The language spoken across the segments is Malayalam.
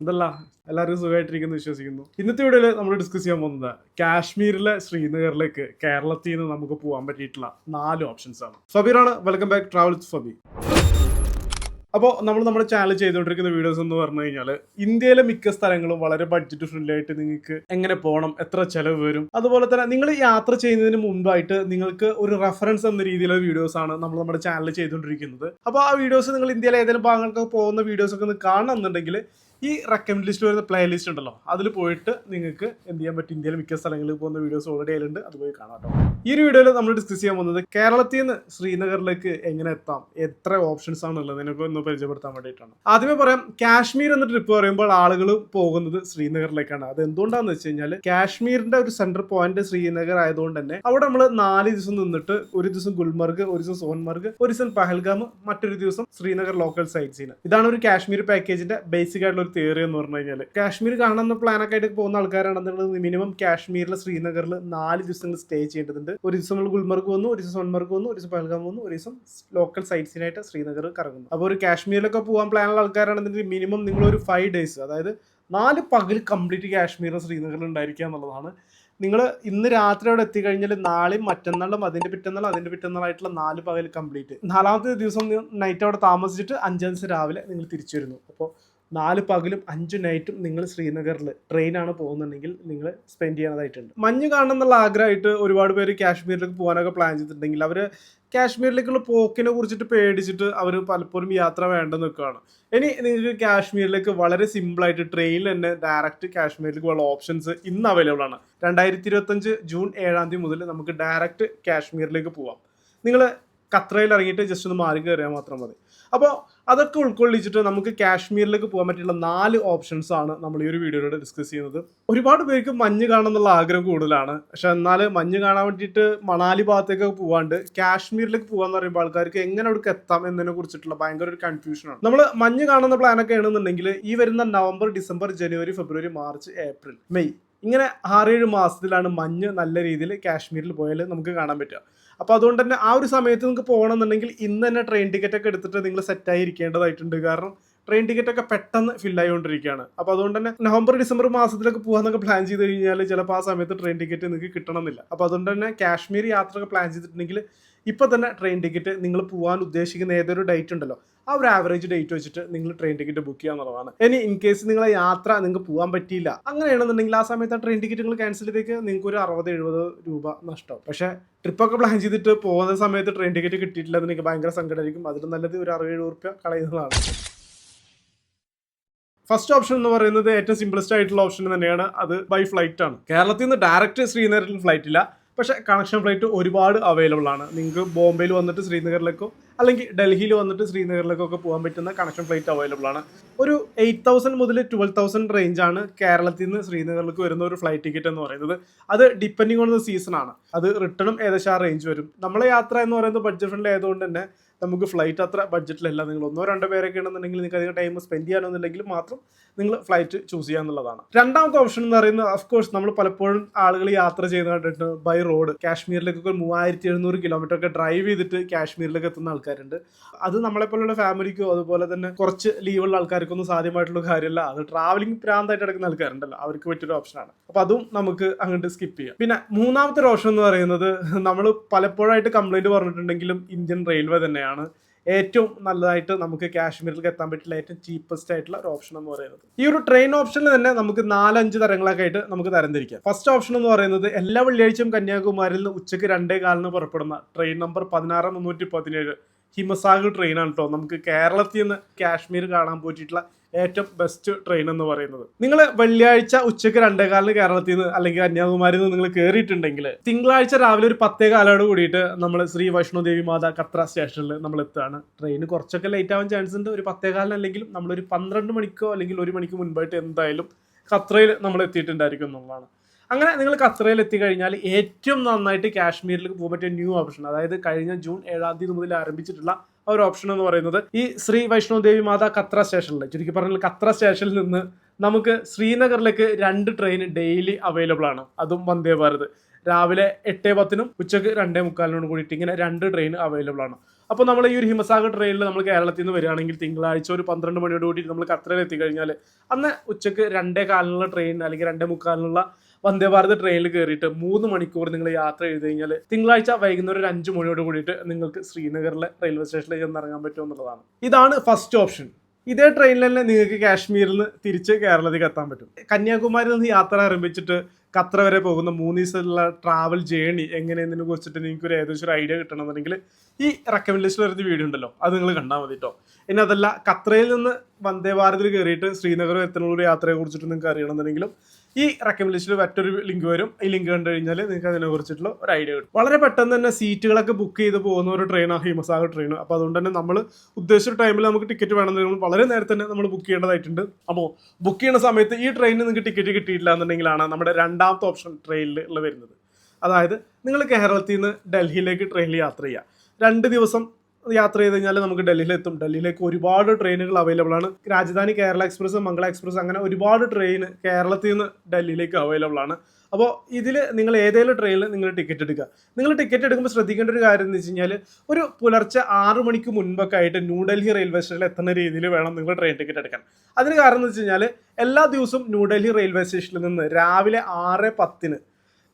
എന്തല്ല എല്ലാവരും സുഖമായിട്ടിരിക്കുന്നു വിശ്വസിക്കുന്നു. ഇന്നത്തെ വീഡിയോയിൽ നമ്മൾ ഡിസ്കസ് ചെയ്യാൻ പോകുന്നത് കാശ്മീരിലെ ശ്രീനഗറിലേക്ക് കേരളത്തിൽ നിന്ന് നമുക്ക് പോകാൻ പറ്റിയിട്ടുള്ള നാല് ഓപ്ഷൻസ് ആണ്. ഫബീറാണ് വെൽക്കം ബാക്ക് ട്രാവൽ ഫബി അപ്പോൾ നമ്മൾ നമ്മുടെ ചാനൽ ചെയ്തുകൊണ്ടിരിക്കുന്ന വീഡിയോസ് എന്ന് പറഞ്ഞു കഴിഞ്ഞാൽ ഇന്ത്യയിലെ മിക്ക സ്ഥലങ്ങളും വളരെ ബഡ്ജറ്റ് ഫ്രണ്ട്ലി ആയിട്ട് നിങ്ങൾക്ക് എങ്ങനെ പോകണം എത്ര ചിലവ് വരും? അതുപോലെ തന്നെ നിങ്ങൾ യാത്ര ചെയ്യുന്നതിന് മുമ്പായിട്ട് നിങ്ങൾക്ക് ഒരു റെഫറൻസ് എന്ന രീതിയിലുള്ള വീഡിയോസ് ആണ് നമ്മൾ നമ്മുടെ ചാനൽ ചെയ്തുകൊണ്ടിരിക്കുന്നത്. അപ്പോൾ ആ വീഡിയോസ് നിങ്ങൾ ഇന്ത്യയിലെ ഏതെങ്കിലും ഭാഗങ്ങൾക്ക് പോകുന്ന വീഡിയോസ് ഒക്കെ ഒന്ന് കാണണമെന്നുണ്ടെങ്കിൽ ഈ റെക്കമെൻഡ് ലിസ്റ്റ് വരുന്ന പ്ലേ ലിസ്റ്റ് ഉണ്ടല്ലോ അതിൽ പോയിട്ട് നിങ്ങൾക്ക് എന്ത് ചെയ്യാൻ പറ്റും? ഇന്ത്യയിലെ മിക്ക സ്ഥലങ്ങളിൽ പോകുന്ന വീഡിയോസ് ഓൾറെഡി അതിലുണ്ട് അത് പോയി കാണാം കേട്ടോ. ഈ ഒരു വീഡിയോയിൽ നമ്മൾ ഡിസ്കസ് ചെയ്യാൻ പോകുന്നത് കേരളത്തിൽ നിന്ന് ശ്രീനഗറിലേക്ക് എങ്ങനെ എത്താം? എത്ര ഓപ്ഷൻസ് ആണ് ഉള്ളത്? എനിക്ക് ഒന്ന് പരിചയപ്പെടുത്താൻ വേണ്ടിയിട്ടാണ്. ആദ്യമേ പറയാം കാശ്മീർ എന്ന ട്രിപ്പ് പറയുമ്പോൾ ആളുകൾ പോകുന്നത് ശ്രീനഗറിലേക്കാണ്. അത് എന്തുകൊണ്ടാന്ന് വെച്ച് കഴിഞ്ഞാൽ കാശ്മീരിന്റെ ഒരു സെന്റർ പോയിന്റ് ശ്രീനഗർ ആയതുകൊണ്ട് തന്നെ അവിടെ നമ്മൾ നാല് ദിവസം നിന്നിട്ട് ഒരു ദിവസം ഗുൽമർഗ് ഒരു ദിവസം സോൻമർഗ് ഒരു ദിവസം പഹൽഗാം മറ്റൊരു ദിവസം ശ്രീനഗർ ലോക്കൽ സൈറ്റ് സീൻ ഇതാണ് ഒരു കാശ്മീർ പാക്കേജിന്റെ ബേസിക് ആയിട്ടുള്ള ഒരു തിയറി എന്ന് പറഞ്ഞു കഴിഞ്ഞാൽ കാശ്മീർ കാണുന്ന പ്ലാനൊക്കെ ആയിട്ട് പോകുന്ന ആൾക്കാരാണെന്നുള്ളത് മിനിമം കാശ്മീരിലെ ശ്രീനഗറിൽ നാല് ദിവസങ്ങൾ സ്റ്റേ ചെയ്യേണ്ടതുണ്ട്. ഒരു ദിവസം നമ്മൾ ഗുൽമർഗ് വന്നു ഒരു ദിവസം സോൺമർഗ് വന്നു ഒരു ദിവസം പഹൽഗാം വന്നു ഒരു ദിവസം ലോക്കൽ സൈറ്റ്സിനായിട്ട് ശ്രീനഗർ കറങ്ങുന്നു. അപ്പോൾ ഒരു കാശ്മീരിലൊക്കെ പോകാൻ പ്ലാനുള്ള ആൾക്കാരാണെന്നുണ്ടെങ്കിൽ മിനിമം നിങ്ങൾ ഒരു ഫൈവ് ഡേയ്സ് അതായത് നാല് പകൽ കംപ്ലീറ്റ് കാശ്മീർ ശ്രീനഗറിൽ ഉണ്ടായിരിക്കുക എന്നുള്ളതാണ്. നിങ്ങൾ ഇന്ന് രാത്രി അവിടെ എത്തിക്കഴിഞ്ഞാൽ നാളെയും മറ്റന്നാളും അതിന്റെ പിറ്റന്നാളും അതിന്റെ പിറ്റന്നാളായിട്ടുള്ള നാല് പകൽ കംപ്ലീറ്റ് നാലാമത്തെ ദിവസം നൈറ്റ് അവിടെ താമസിച്ചിട്ട് അഞ്ചാം ദിവസം രാവിലെ നിങ്ങൾ തിരിച്ചു വരുന്നു. അപ്പോൾ നാല് പകലും അഞ്ച് നൈറ്റും നിങ്ങൾ ശ്രീനഗറിൽ ട്രെയിനാണ് പോകുന്നുണ്ടെങ്കിൽ നിങ്ങൾ സ്പെൻഡ് ചെയ്യണതായിട്ടുണ്ട് മഞ്ഞ് കാണണം എന്നുള്ള ആഗ്രഹമായിട്ട് ഒരുപാട് പേര് കാശ്മീരിലേക്ക് പോകാനൊക്കെ പ്ലാൻ ചെയ്തിട്ടുണ്ടെങ്കിൽ അവർ കാശ്മീരിലേക്കുള്ള പോക്കിനെ കുറിച്ചിട്ട് പേടിച്ചിട്ട് അവർ പലപ്പോഴും യാത്ര വേണ്ടെന്ന് നിൽക്കുകയാണ്. ഇനി നിങ്ങൾക്ക് കാശ്മീരിലേക്ക് വളരെ സിമ്പിളായിട്ട് ട്രെയിനിൽ തന്നെ ഡയറക്റ്റ് കാശ്മീരിലേക്ക് ഉള്ള ഓപ്ഷൻസ് ഇന്ന് അവൈലബിൾ ആണ്. രണ്ടായിരത്തി ഇരുപത്തഞ്ച് ജൂൺ ഏഴാം തീയതി മുതൽ നമുക്ക് ഡയറക്റ്റ് കാശ്മീരിലേക്ക് പോവാം. നിങ്ങൾ ഖത്രയിൽ ഇറങ്ങിയിട്ട് ജസ്റ്റ് ഒന്ന് മാറി കയറിയാൽ മാത്രം മതി. അപ്പോൾ അതൊക്കെ ഉൾക്കൊള്ളിച്ചിട്ട് നമുക്ക് കാശ്മീരിലേക്ക് പോകാൻ പറ്റിയുള്ള നാല് ഓപ്ഷൻസ് ആണ് നമ്മൾ ഈ ഒരു വീഡിയോയിലൂടെ ഡിസ്കസ് ചെയ്യുന്നത്. ഒരുപാട് പേർക്ക് മഞ്ഞ് കാണണം എന്നുള്ള ആഗ്രഹം കൂടുതലാണ്. പക്ഷെ എന്നാൽ മഞ്ഞ് കാണാൻ വേണ്ടിയിട്ട് മണാലി ഭാഗത്തേക്കൊക്കെ പോകാണ്ട് കാശ്മീരിലേക്ക് പോകാന്ന് പറയുമ്പോൾ ആൾക്കാർക്ക് എങ്ങനെ അവിടെ എത്താം എന്നതിനെ കുറിച്ചിട്ടുള്ള ഭയങ്കര ഒരു കൺഫ്യൂഷനാണ് നമ്മൾ മഞ്ഞ് കാണുന്ന പ്ലാനൊക്കെ ആണെന്നുണ്ടെങ്കിൽ ഈ വരുന്ന നവംബർ ഡിസംബർ ജനുവരി ഫെബ്രുവരി മാർച്ച് ഏപ്രിൽ മെയ് ഇങ്ങനെ ആറേഴ് മാസത്തിലാണ് മഞ്ഞ് നല്ല രീതിയിൽ കാശ്മീരിൽ പോയാൽ നമുക്ക് കാണാൻ പറ്റുക. അപ്പോൾ അതുകൊണ്ട് തന്നെ ആ ഒരു സമയത്ത് നിങ്ങൾക്ക് പോകണമെന്നുണ്ടെങ്കിൽ ഇന്ന് തന്നെ ട്രെയിൻ ടിക്കറ്റ് ഒക്കെ എടുത്തിട്ട് നിങ്ങൾ സെറ്റായി ഇരിക്കേണ്ടതായിട്ടുണ്ട്. കാരണം ട്രെയിൻ ടിക്കറ്റ് ഒക്കെ പെട്ടെന്ന് ഫിൽ ആയിക്കൊണ്ടിരിക്കുകയാണ്. അപ്പോൾ അതുകൊണ്ട് തന്നെ നവംബർ ഡിസംബർ മാസത്തിലൊക്കെ പോകാന്നൊക്കെ പ്ലാൻ ചെയ്ത് കഴിഞ്ഞാൽ ചിലപ്പോൾ ആ സമയത്ത് ട്രെയിൻ ടിക്കറ്റ് നിങ്ങൾക്ക് കിട്ടണമെന്നില്ല. അപ്പോൾ അതുകൊണ്ട് തന്നെ കാശ്മീർ യാത്ര ഒക്കെ പ്ലാൻ ചെയ്തിട്ടുണ്ടെങ്കിൽ ഇപ്പോൾ തന്നെ ട്രെയിൻ ടിക്കറ്റ് നിങ്ങൾ പോകാൻ ഉദ്ദേശിക്കുന്ന ഏതൊരു ഡേറ്റ് ഉണ്ടല്ലോ ആ ഒരു ആവറേജ് ഡേറ്റ് വെച്ചിട്ട് നിങ്ങൾ ട്രെയിൻ ടിക്കറ്റ് ബുക്ക് ചെയ്യുക എന്നുള്ളതാണ്. ഇനി ഇൻ കേസ് നിങ്ങളെ യാത്ര നിങ്ങൾക്ക് പോകാൻ പറ്റിയില്ല അങ്ങനെയാണെന്നുണ്ടെങ്കിൽ ആ സമയത്ത് ആ ട്രെയിൻ ടിക്കറ്റ് നിങ്ങൾ ക്യാൻസൽ ചെയ്തേക്ക് നിങ്ങൾക്ക് ഒരു അറുപത് എഴുപത് രൂപ നഷ്ടം. പക്ഷേ ട്രിപ്പൊക്കെ പ്ലാൻ ചെയ്തിട്ട് പോകുന്ന സമയത്ത് ട്രെയിൻ ടിക്കറ്റ് കിട്ടിയിട്ടില്ല എന്ന് ഭയങ്കര സങ്കടമായിരിക്കും. അതിൽ നല്ലത് ഒരു അറുപത് എഴുപത് റുപ്യ കളയുന്നതാണ്. ഫസ്റ്റ് ഓപ്ഷൻ എന്ന് പറയുന്നത് ഏറ്റവും സിംപ്ലസ്റ്റ് ആയിട്ടുള്ള ഓപ്ഷൻ തന്നെയാണ് അത് ബൈ ഫ്ലൈറ്റ് ആണ്. കേരളത്തിൽ നിന്ന് ഡയറക്റ്റ് ശ്രീനഗറിൽ ഫ്ലൈറ്റ് ഇല്ല. പക്ഷേ കണക്ഷൻ ഫ്ലൈറ്റ് ഒരുപാട് അവൈലബിൾ ആണ്. നിങ്ങൾക്ക് ബോംബെയിൽ വന്നിട്ട് ശ്രീനഗറിലേക്കോ അല്ലെങ്കിൽ ഡൽഹിയിൽ വന്നിട്ട് ശ്രീനഗറിലേക്കൊക്കെ പോകാൻ പറ്റുന്ന കണക്ഷൻ ഫ്ലൈറ്റ് അവൈലബിൾ ആണ്. ഒരു എയ്റ്റ് തൗസൻഡ് മുതൽ ട്വൽവ് തൗസൻഡ് റേഞ്ച് ആണ് കേരളത്തിൽ നിന്ന് ശ്രീനഗറിലേക്ക് വരുന്ന ഒരു ഫ്ലൈറ്റ് ടിക്കറ്റ് എന്ന് പറയുന്നത്. അത് ഡിപ്പെൻഡിങ് ഓൺ ദ സീസൺ ആണ്. അത് റിട്ടേണും ഏകദേശം ആ റേഞ്ച് വരും. നമ്മളെ യാത്ര എന്ന് പറയുന്നത് ബഡ്ജറ്റ് ഫ്രണ്ട്ലി ആയതുകൊണ്ട് തന്നെ നമുക്ക് ഫ്ലൈറ്റ് അത്ര ബഡ്ജറ്റിലല്ല നിങ്ങൾ ഒന്നോ രണ്ടോ പേരൊക്കെ ആണെന്നുണ്ടെങ്കിൽ നിങ്ങൾക്ക് അധികം ടൈം സ്പെൻഡ് ചെയ്യാനൊന്നുണ്ടെങ്കിൽ മാത്രം നിങ്ങൾ ഫ്ലൈറ്റ് ചൂസ് ചെയ്യാന്നുള്ളതാണ് രണ്ടാമത്തെ ഓപ്ഷൻ എന്ന് പറയുന്നത് ഓഫ് കോഴ്സ് നമ്മൾ പലപ്പോഴും ആളുകൾ യാത്ര ചെയ്യുന്ന കണ്ടിട്ട് ബൈ റോഡ് കാശ്മീരിലേക്കൊക്കെ മൂവായിരത്തി എഴുന്നൂറ് കിലോമീറ്റർ ഒക്കെ ഡ്രൈവ് ചെയ്തിട്ട് കാശ്മീരിലേക്ക് എത്തുന്ന ആൾക്കാരുണ്ട്. അത് നമ്മളെ പോലുള്ള ഫാമിലിക്കോ അതുപോലെ തന്നെ കുറച്ച് ലീവുള്ള ആൾക്കാർക്കൊന്നും സാധ്യമായിട്ടുള്ള കാര്യമല്ല. അത് ട്രാവലിംഗ് പ്രാന്തായിട്ട് എടുക്കുന്ന ആൾക്കാരുണ്ടല്ലോ. അവർക്ക് പറ്റിയൊരു ഓപ്ഷനാണ് അപ്പോൾ അതും നമുക്ക് അങ്ങോട്ട് സ്കിപ്പ് ചെയ്യാം. പിന്നെ മൂന്നാമത്തെ ഓപ്ഷൻ എന്ന് പറയുന്നത് നമ്മൾ പലപ്പോഴായിട്ട് കംപ്ലൈന്റ് പറഞ്ഞിട്ടുണ്ടെങ്കിലും ഇന്ത്യൻ റെയിൽവേ തന്നെയാണ്. ഏറ്റവും നല്ലതായിട്ട് നമുക്ക് കാശ്മീരിലേക്ക് എത്താൻ പറ്റില്ല ഏറ്റവും ചീപ്പസ്റ്റ് ആയിട്ടുള്ള ഒരു ഓപ്ഷൻ എന്ന് പറയുന്നത്. ഈ ഒരു ട്രെയിൻ ഓപ്ഷനിൽ തന്നെ നമുക്ക് നാലഞ്ച് തരങ്ങളൊക്കെ ആയിട്ട് നമുക്ക് തരംതിരിക്കാം. ഫസ്റ്റ് ഓപ്ഷൻ എന്ന് പറയുന്നത് എല്ലാ വെള്ളിയാഴ്ചയും കന്യാകുമാരിയിൽ നിന്ന് ഉച്ചയ്ക്ക് രണ്ടേ കാലിന് പുറപ്പെടുന്ന ട്രെയിൻ നമ്പർ പതിനാറ് മുന്നൂറ്റി പതിനേഴ് ഹിമസാഗർ ട്രെയിനാണ് കേട്ടോ നമുക്ക് കേരളത്തിൽ നിന്ന് കാശ്മീർ കാണാൻ പോയിട്ടുള്ള ഏറ്റവും ബെസ്റ്റ് ട്രെയിൻ എന്ന് പറയുന്നത്. നിങ്ങൾ വെള്ളിയാഴ്ച ഉച്ചയ്ക്ക് രണ്ടേകാലിന് കേരളത്തിൽ നിന്ന് അല്ലെങ്കിൽ കന്യാകുമാരിയിൽ നിന്ന് നിങ്ങൾ കയറിയിട്ടുണ്ടെങ്കിൽ തിങ്കളാഴ്ച രാവിലെ ഒരു പത്തേ കാലോട് കൂടിയിട്ട് നമ്മൾ ശ്രീ വൈഷ്ണോദേവി മാതാ കത്ര സ്റ്റേഷനിൽ നമ്മൾ എത്തുകയാണ്. ട്രെയിൻ കുറച്ചൊക്കെ ലേറ്റ് ആവാൻ ചാൻസ് ഉണ്ട്. ഒരു പത്തേ നമ്മൾ നമ്മളൊരു പന്ത്രണ്ട് മണിക്കോ അല്ലെങ്കിൽ ഒരു മണിക്ക് മുൻപായിട്ട് എന്തായാലും ഖത്രയിൽ നമ്മൾ എത്തിയിട്ടുണ്ടായിരിക്കും എന്നുള്ളതാണ്. അങ്ങനെ നിങ്ങൾ ഖത്രയിൽ എത്തിക്കഴിഞ്ഞാൽ ഏറ്റവും നന്നായിട്ട് കാശ്മീരിലേക്ക് പോകാൻ പറ്റിയ ന്യൂ ഓപ്ഷൻ അതായത് കഴിഞ്ഞ ജൂൺ ഏഴാം തീയതി മുതൽ ആരംഭിച്ചിട്ടുള്ള ആ ഒരു ഓപ്ഷൻ എന്ന് പറയുന്നത് ഈ ശ്രീ വൈഷ്ണോ ദേവി മാതാ കത്ര സ്റ്റേഷനിൽ ചുരുക്കി പറഞ്ഞാൽ കത്ര സ്റ്റേഷനിൽ നിന്ന് നമുക്ക് ശ്രീനഗറിലേക്ക് രണ്ട് ട്രെയിൻ ഡെയിലി അവൈലബിൾ ആണ്. അതും വന്ദേ ഭാരത്. രാവിലെ എട്ടേ പത്തിനും ഉച്ചയ്ക്ക് രണ്ടേ മുക്കാലിനോട് കൂടിയിട്ട് ഇങ്ങനെ രണ്ട് ട്രെയിൻ അവൈലബിൾ ആണ്. അപ്പോൾ നമ്മൾ ഈ ഒരു ഹിമസാഗർ ട്രെയിനിൽ നമ്മൾ കേരളത്തിൽ നിന്ന് വരികയാണെങ്കിൽ തിങ്കളാഴ്ച ഒരു പന്ത്രണ്ട് മണിയോട് കൂടി നമ്മൾ കത്രയിൽ എത്തിക്കഴിഞ്ഞാൽ അന്ന് ഉച്ചയ്ക്ക് രണ്ടേ കാലിനുള്ള ട്രെയിൻ അല്ലെങ്കിൽ രണ്ടേ മുക്കാലിനുള്ള വന്ദേ ഭാരത് ട്രെയിനിൽ കയറിയിട്ട് മൂന്ന് മണിക്കൂർ നിങ്ങൾ യാത്ര ചെയ്ത് കഴിഞ്ഞാൽ തിങ്കളാഴ്ച വൈകുന്നേരം ഒരു അഞ്ച് മണിയോട് കൂടിയിട്ട് നിങ്ങൾക്ക് ശ്രീനഗറിലെ റെയിൽവേ സ്റ്റേഷനിലേക്ക് ഒന്ന് ഇറങ്ങാൻ പറ്റും എന്നുള്ളതാണ്. ഇതാണ് ഫസ്റ്റ് ഓപ്ഷൻ ഇതേ ട്രെയിനിൽ തന്നെ നിങ്ങൾക്ക് കാശ്മീരിൽ നിന്ന് തിരിച്ച് കേരളത്തിലേക്ക് എത്താൻ പറ്റും. കന്യാകുമാരിയിൽ നിന്ന് യാത്ര ആരംഭിച്ചിട്ട് ഖത്തർ വരെ പോകുന്ന മൂന്ന് ദിവസമുള്ള ട്രാവൽ ജേണി എങ്ങനെയെന്നതിനെ കുറിച്ചിട്ട് നിങ്ങൾക്ക് ഒരു ഏകദേശം ഒരു ഐഡിയ കിട്ടണമെന്നുണ്ടെങ്കിൽ ഈ റെക്കമെൻഡേഷൻ വരുന്ന വീഡിയോ ഉണ്ടല്ലോ. അത് നിങ്ങൾ കണ്ടാൽ മതി കേട്ടോ ഇനി അതല്ല ഖത്രയിൽ നിന്ന് വന്ദേ ഭാരതിൽ കയറിയിട്ട് ശ്രീനഗർ എത്തുന്നുള്ള ഒരു യാത്രയെ കുറിച്ചിട്ട് നിങ്ങൾക്ക് അറിയണമെന്നുണ്ടെങ്കിലും ഈ റെക്കമെൻഡേഷനിൽ മറ്റൊരു ലിങ്ക് വരും. ഈ ലിങ്ക് കണ്ടു കഴിഞ്ഞാൽ നിങ്ങൾക്ക് അതിനെ കുറിച്ചിട്ടുള്ള ഒരു ഐഡിയ കിട്ടും. വളരെ പെട്ടെന്ന് തന്നെ സീറ്റുകളൊക്കെ ബുക്ക് ചെയ്ത് പോകുന്ന ഒരു ട്രെയിനാണ് ഹിമസാഗർ ട്രെയിൻ അപ്പോൾ അതുകൊണ്ട് തന്നെ നമ്മൾ ഉദ്ദേശിച്ച ടൈമിൽ നമുക്ക് ടിക്കറ്റ് വേണമെന്നുണ്ടെങ്കിൽ വളരെ നേരത്തെ തന്നെ നമ്മൾ ബുക്ക് ചെയ്യേണ്ടതായിട്ടുണ്ട്. അപ്പോൾ ബുക്ക് ചെയ്യുന്ന സമയത്ത് ഈ ട്രെയിനിന് നിങ്ങൾക്ക് ടിക്കറ്റ് കിട്ടിയിട്ടില്ല എന്നുണ്ടെങ്കിലാണ് നമ്മുടെ രണ്ടാമത്തെ ഓപ്ഷൻ ട്രെയിനിൽ വരുന്നത്. അതായത് നിങ്ങൾ കേരളത്തിൽ നിന്ന് ഡൽഹിയിലേക്ക് ട്രെയിനിൽ യാത്ര ചെയ്യുക രണ്ട് ദിവസം യാത്ര ചെയ്ത് കഴിഞ്ഞാൽ നമുക്ക് ഡൽഹിയിൽ എത്തും. ഡൽഹിയിലേക്ക് ഒരുപാട് ട്രെയിനുകൾ അവൈലബിൾ ആണ്. രാജധാനി കേരള എക്സ്പ്രസ് മംഗള എക്സ്പ്രസ് അങ്ങനെ ഒരുപാട് ട്രെയിൻ കേരളത്തിൽ നിന്ന് ഡൽഹിയിലേക്ക് അവൈലബിൾ ആണ്. അപ്പോൾ ഇതിൽ നിങ്ങൾ ഏതെങ്കിലും ട്രെയിനിൽ നിങ്ങൾ ടിക്കറ്റ് എടുക്കുക നിങ്ങൾ ടിക്കറ്റ് എടുക്കുമ്പോൾ ശ്രദ്ധിക്കേണ്ട ഒരു കാര്യം എന്ന് വെച്ച് കഴിഞ്ഞാൽ ഒരു പുലർച്ചെ ആറ് മണിക്ക് മുൻപൊക്കെ ആയിട്ട് ന്യൂഡൽഹി റെയിൽവേ സ്റ്റേഷനിൽ എത്തുന്ന രീതിയിൽ വേണം നിങ്ങൾ ട്രെയിൻ ടിക്കറ്റ് എടുക്കാൻ. അതിന് കാരണം എന്ന് വെച്ച് കഴിഞ്ഞാൽ എല്ലാ ദിവസവും ന്യൂഡൽഹി റെയിൽവേ സ്റ്റേഷനിൽ നിന്ന് രാവിലെ ആറ് പത്തിന്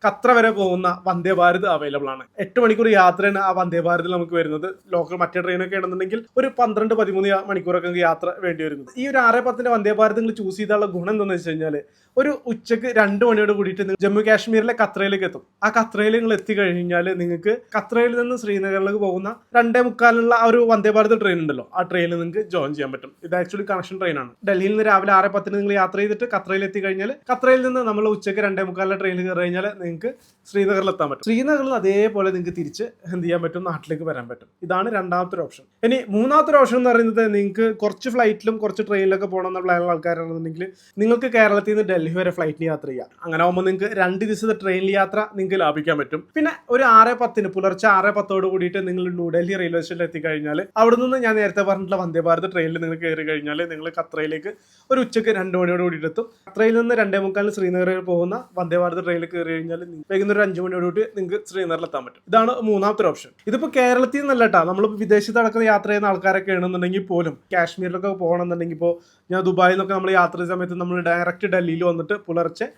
ഖത്ര വരെ പോകുന്ന വന്ദേ ഭാരത് അവൈലബിൾ ആണ്. എട്ട് മണിക്കൂർ യാത്രയാണ് ആ വന്ദേ ഭാരതിൽ നമുക്ക് വരുന്നത്. ലോക്കൽ മറ്റേ ട്രെയിനൊക്കെ ആണെന്നുണ്ടെങ്കിൽ ഒരു പന്ത്രണ്ട് പതിമൂന്ന് മണിക്കൂറൊക്കെ യാത്ര വേണ്ടി വരുന്നത്. ഈ ഒരു ആറ് പത്തിന്റെ വന്ദേ ഭാരത് നിങ്ങൾ ചൂസ് ചെയ്താലുള്ള ഗുണം എന്താണെന്ന് വെച്ച് കഴിഞ്ഞാൽ ഒരു ഉച്ചയ്ക്ക് രണ്ട് മണിയോട് കൂടിയിട്ട് നിങ്ങൾ ജമ്മു കാശ്മീരിലെ ഖത്രയിലേക്ക് എത്തും. ആ ഖത്രയിൽ നിങ്ങൾ എത്തിക്കഴിഞ്ഞാൽ നിങ്ങൾക്ക് ഖത്രയിൽ നിന്ന് ശ്രീനഗറിലേക്ക് പോകുന്ന രണ്ടേ മുക്കാലുള്ള ആ ഒരു വന്ദേ ഭാരത് ട്രെയിൻ ഉണ്ടല്ലോ. ആ ട്രെയിനിൽ നിങ്ങൾക്ക് ജോയിൻ ചെയ്യാൻ പറ്റും. ഇത് ആക്ച്വലി കണക്ഷൻ ട്രെയിനാണ് ഡൽഹിയിൽ നിന്ന് രാവിലെ ആറ് പത്തിന് നിങ്ങൾ യാത്ര ചെയ്തിട്ട് ഖത്രയിൽ എത്തിക്കഴിഞ്ഞാൽ ഖത്രയിൽ നിന്ന് നമ്മൾ ഉച്ചയ്ക്ക് രണ്ടേ മുക്കാലിലെ ട്രെയിനിൽ കയറി കഴിഞ്ഞാൽ നിങ്ങൾക്ക് ശ്രീനഗറിൽ എത്താൻ പറ്റും. ശ്രീനഗറിൽ അതേപോലെ നിങ്ങൾക്ക് തിരിച്ച് എന്ത് ചെയ്യാൻ പറ്റും? നാട്ടിലേക്ക് വരാൻ പറ്റും. ഇതാണ് രണ്ടാമത്തെ ഓപ്ഷൻ ഇനി മൂന്നാമത്തെ ഓപ്ഷൻ എന്ന് പറയുന്നത് നിങ്ങൾക്ക് കുറച്ച് ഫ്ലൈറ്റിലും കുറച്ച് ട്രെയിനിലൊക്കെ പോകണമെന്ന പ്ലാനുള്ള ആൾക്കാരാണെന്നുണ്ടെങ്കിൽ നിങ്ങൾക്ക് കേരളത്തിൽ നിന്ന് ഡൽഹി വരെ ഫ്ലൈറ്റിൽ യാത്ര ചെയ്യാം. അങ്ങനെ ആകുമ്പോൾ നിങ്ങൾക്ക് രണ്ട് ദിവസത്തെ ട്രെയിനിൽ യാത്ര നിങ്ങൾക്ക് ലാഭിക്കാൻ പറ്റും. പിന്നെ ഒരു ആറ് പത്തിന് പുലർച്ചെ ആറ് പത്തോട് കൂടിയിട്ട് നിങ്ങൾ ന്യൂഡൽഹി റെയിൽവേ സ്റ്റേഷനിൽ എത്തിക്കഴിഞ്ഞാൽ അവിടെ നിന്ന് ഞാൻ നേരത്തെ പറഞ്ഞിട്ടുള്ള വന്ദേ ഭാരത് ട്രെയിനിൽ നിങ്ങൾ കയറി കഴിഞ്ഞാൽ നിങ്ങൾ ഖത്രയിലേക്ക് ഒരു ഉച്ചയ്ക്ക് രണ്ട് മണിയോട് കൂടിയിട്ട് എത്തും. ഖത്രയിൽ നിന്ന് രണ്ടേ മുക്കാലിന് ശ്രീനഗറിൽ പോകുന്ന വന്ദേ ഭാരത് ട്രെയിനിൽ കയറി കഴിഞ്ഞാൽ നി- വൈകുന്നേരം ഒരു അഞ്ച് മണിയോടുകൂടി നിങ്ങൾക്ക് ശ്രീനഗറിൽ എത്താൻ പറ്റും. ഇതാണ് മൂന്നാമത്തെ ഓപ്ഷൻ ഇതിപ്പോ കേരളത്തിൽ നിന്നല്ല കേട്ടോ നമ്മൾ വിദേശത്ത് നടക്കുന്ന യാത്ര ചെയ്യുന്ന ആൾക്കാരൊക്കെ ആണെന്നുണ്ടെങ്കിൽ പോലും കാശ്മീരിലൊക്കെ പോകണമെന്നുണ്ടെങ്കിൽ ഇപ്പോൾ ഞാൻ ദുബായിൽ നിന്നൊക്കെ നമ്മൾ യാത്ര സമയത്ത് നമ്മൾ ഡയറക്റ്റ് ഡൽഹിയിൽ വന്നിട്ട് പുലർച്ചെ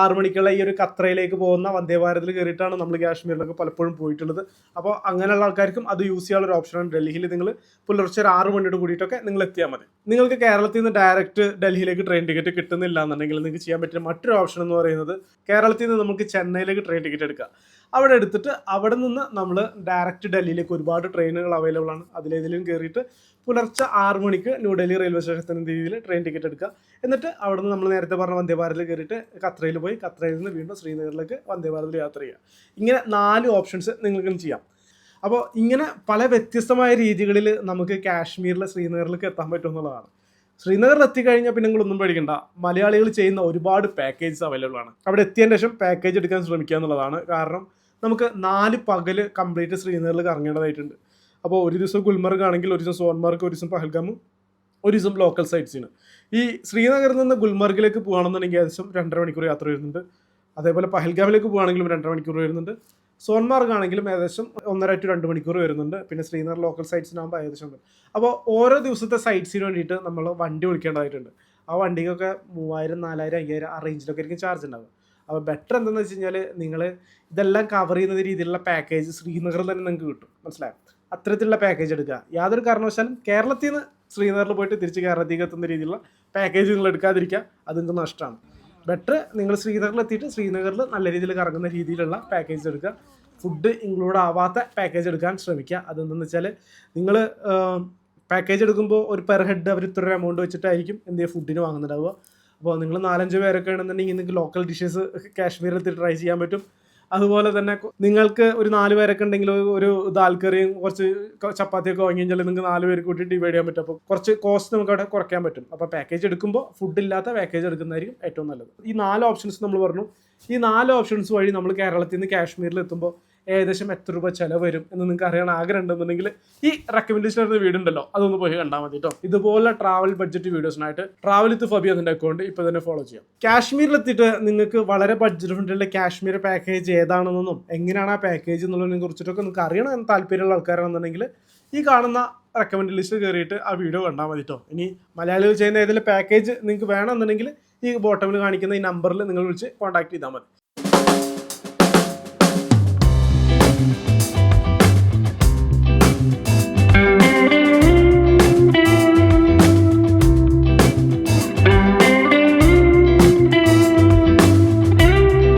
ആറ് മണിക്കുള്ള ഈ ഒരു കത്രയിലേക്ക് പോകുന്ന വന്ദേ ഭാരതിൽ കയറിയിട്ടാണ് നമ്മൾ കാശ്മീരിലൊക്കെ പലപ്പോഴും പോയിട്ടുള്ളത്. അപ്പോൾ അങ്ങനെയുള്ള ആൾക്കാർക്കും അത് യൂസ് ചെയ്യാനുള്ള ഒരു ഓപ്ഷനാണ് ഡൽഹിയിൽ. നിങ്ങൾ പുലർച്ചെ ഒരു ആറ് മണിയോട് കൂടിയിട്ടൊക്കെ നിങ്ങൾ എത്തിയാൽ മതി. നിങ്ങൾക്ക് കേരളത്തിൽ നിന്ന് ഡയറക്റ്റ് ഡൽഹിയിലേക്ക് ട്രെയിൻ ടിക്കറ്റ് കിട്ടുന്നില്ല എന്നുണ്ടെങ്കിൽ നിങ്ങൾക്ക് ചെയ്യാൻ പറ്റിയ മറ്റൊരു ഓപ്ഷൻ എന്ന് പറയുന്നത് കേരളത്തിൽ നിന്ന് നമുക്ക് ചെന്നൈയിലേക്ക് ട്രെയിൻ ടിക്കറ്റ് എടുക്കുക അവിടെ എടുത്തിട്ട് അവിടെ നിന്ന് നമ്മൾ ഡയറക്റ്റ് ഡൽഹിയിലേക്ക് ഒരുപാട് ട്രെയിനുകൾ അവൈലബിൾ ആണ്. അതിലേതിലും കയറിയിട്ട് പുലർച്ചെ ആറ് മണിക്ക് ന്യൂഡൽഹി റെയിൽവേ സ്റ്റേഷനിൽ രീതിയിൽ ട്രെയിൻ ടിക്കറ്റ് എടുക്കുക. എന്നിട്ട് അവിടെ നിന്ന് നമ്മൾ നേരത്തെ പറഞ്ഞ വന്ദേ ഭാരതിൽ കയറിയിട്ട് ഖത്രയിൽ പോയി ഖത്രയിൽ നിന്ന് വീണ്ടും ശ്രീനഗറിലേക്ക് വന്ദേ ഭാരതിൽ യാത്ര ചെയ്യുക. ഇങ്ങനെ നാല് ഓപ്ഷൻസ് നിങ്ങൾക്കും ചെയ്യാം. അപ്പോൾ ഇങ്ങനെ പല വ്യത്യസ്തമായ രീതികളിൽ നമുക്ക് കാശ്മീരിലെ ശ്രീനഗറിലേക്ക് എത്താൻ പറ്റും എന്നുള്ളതാണ്. ശ്രീനഗറിൽ എത്തിക്കഴിഞ്ഞാൽ പിന്നെ നിങ്ങളൊന്നും പേടിക്കണ്ട. മലയാളികൾ ചെയ്യുന്ന ഒരുപാട് പാക്കേജസ് അവൈലബിൾ ആണ്. അവിടെ എത്തിയതിന് ശേഷം പാക്കേജ് എടുക്കാൻ ശ്രമിക്കുക എന്നുള്ളതാണ്. കാരണം നമുക്ക് നാല് പകൽ കംപ്ലീറ്റ് ശ്രീനഗറിൽ കറങ്ങേണ്ടതായിട്ടുണ്ട്. അപ്പോൾ ഒരു ദിവസം ഗുൽമർഗ് ആണെങ്കിൽ ഒരു ദിവസം സോൺമാർഗ് ഒരു ദിവസം പഹൽഗാമും ഒരു ദിവസം ലോക്കൽ സൈറ്റ്സിന് ഈ ശ്രീനഗറിൽ നിന്ന് ഗുൽമർഗിലേക്ക് പോകുകയാണെന്നുണ്ടെങ്കിൽ ഏകദേശം രണ്ടര മണിക്കൂർ യാത്ര വരുന്നുണ്ട്. അതേപോലെ പഹൽഗാമിലേക്ക് പോകുകയാണെങ്കിലും രണ്ടര മണിക്കൂർ വരുന്നുണ്ട്. സോൺമാർഗ് ആണെങ്കിലും ഏകദേശം ഒന്നര ടു രണ്ട് മണിക്കൂർ വരുന്നുണ്ട്. പിന്നെ ശ്രീനഗർ ലോക്കൽ സൈറ്റ്സിനാകുമ്പോൾ ഏകദേശം ഉണ്ട്. അപ്പോൾ ഓരോ ദിവസത്തെ സൈറ്റ്സിന് വേണ്ടിയിട്ട് നമ്മൾ വണ്ടി വിളിക്കേണ്ടതായിട്ടുണ്ട്. ആ വണ്ടിക്കൊക്കെ മൂവായിരം നാലായിരം അയ്യായിരം ആ റേഞ്ചിലൊക്കെ ആയിരിക്കും ചാർജ് ഉണ്ടാവുക. അപ്പോൾ ബെറ്റർ എന്താണെന്ന് വെച്ച് കഴിഞ്ഞാൽ നിങ്ങൾ ഇതെല്ലാം കവർ ചെയ്യുന്ന രീതിയിലുള്ള പാക്കേജ് ശ്രീനഗറിൽ തന്നെ നിങ്ങൾക്ക് കിട്ടും. മനസ്സിലായോ? അത്തരത്തിലുള്ള പാക്കേജ് എടുക്കുക. യാതൊരു കാരണവശാലും കേരളത്തിൽ നിന്ന് ശ്രീനഗറിൽ പോയിട്ട് തിരിച്ച് കേരളത്തിലേക്ക് എത്തുന്ന രീതിയിലുള്ള പാക്കേജ് നിങ്ങൾ എടുക്കാതിരിക്കുക. അത് നിങ്ങൾക്ക് നഷ്ടമാണ്. ബെറ്റർ നിങ്ങൾ ശ്രീനഗറിൽ എത്തിയിട്ട് ശ്രീനഗറിൽ നല്ല രീതിയിൽ കറങ്ങുന്ന രീതിയിലുള്ള പാക്കേജ് എടുക്കുക. ഫുഡ് ഇൻക്ലൂഡ് ആവാത്ത പാക്കേജ് എടുക്കാൻ ശ്രമിക്കുക. അതെന്തെന്ന് വെച്ചാൽ നിങ്ങൾ പാക്കേജ് എടുക്കുമ്പോൾ ഒരു പെർ ഹെഡ് അവർ ഇത്ര എമൗണ്ട് വെച്ചിട്ടായിരിക്കും എന്ത് ഫുഡിന് വാങ്ങുന്നുണ്ടാവുക. അപ്പോൾ നിങ്ങൾ നാലഞ്ച് പേരൊക്കെ ആണെന്നുണ്ടെങ്കിൽ നിങ്ങൾക്ക് ലോക്കൽ ഡിഷസ് കാശ്മീരിൽ എത്തി ട്രൈ ചെയ്യാൻ പറ്റും. അതുപോലെ തന്നെ നിങ്ങൾക്ക് ഒരു നാല് പേരൊക്കെ ഉണ്ടെങ്കിൽ ഒരു ദാൽ കറിയും കുറച്ച് ചപ്പാത്തിയൊക്കെ വാങ്ങി കഴിഞ്ഞാൽ നിങ്ങൾക്ക് നാല് പേര് കൂട്ടി ഡിവൈഡ് ചെയ്യാൻ പറ്റും. അപ്പോൾ കുറച്ച് കോസ്റ്റ് നമുക്ക് അവിടെ കുറയ്ക്കാൻ പറ്റും. അപ്പോൾ പാക്കേജ് എടുക്കുമ്പോൾ ഫുഡ് ഇല്ലാത്ത പാക്കേജ് എടുക്കുന്നതായിരിക്കും ഏറ്റവും നല്ലത്. ഈ നാല് ഓപ്ഷൻസ് നമ്മൾ പറഞ്ഞു. ഈ നാല് ഓപ്ഷൻസ് വഴി നമ്മൾ കേരളത്തിൽ നിന്ന് കാശ്മീരിൽ എത്തുമ്പോൾ ഏകദേശം എത്ര രൂപ ചിലവ് വരും എന്ന് നിങ്ങൾക്ക് അറിയാൻ ആഗ്രഹം ഉണ്ടെന്നുണ്ടെങ്കിൽ ഈ റെക്കമെൻഡേഷൻ വരുന്ന വീഡിയോ ഉണ്ടല്ലോ അതൊന്ന് പോയി കണ്ടാൽ മതി കേട്ടോ ഇതുപോലെ ട്രാവൽ ബഡ്ജറ്റ് വീഡിയോസിനായിട്ട് ട്രാവൽ വിത്ത് ഫബി അതിന്റെ അക്കൗണ്ട് ഇപ്പോൾ തന്നെ ഫോളോ ചെയ്യാം. കാശ്മീരിലെത്തിയിട്ട് നിങ്ങൾക്ക് വളരെ ബഡ്ജറ്റ് ഫ്രണ്ടിലുള്ള കാശ്മീർ പാക്കേജ് ഏതാണെന്നും എങ്ങനെയാണ് ആ പാക്കേജ് എന്നുള്ളതിനെ കുറിച്ചിട്ടൊക്കെ നിങ്ങൾക്ക് അറിയണം എന്ന് താല്പര്യമുള്ള ആൾക്കാരാണെന്നുണ്ടെങ്കിൽ ഈ കാണുന്ന റെക്കമെൻഡ് ലിസ്റ്റ് കയറിയിട്ട് ആ വീഡിയോ കണ്ടാൽ മതി കേട്ടോ ഇനി മലയാളികൾ ചെയ്യുന്ന ഏതെങ്കിലും പാക്കേജ് നിങ്ങൾക്ക് വേണമെന്നുണ്ടെങ്കിൽ ഈ ബോട്ടമിൽ കാണിക്കുന്ന ഈ നമ്പറിൽ നിങ്ങൾ വിളിച്ച് കോൺടാക്ട് ചെയ്താൽ മതി.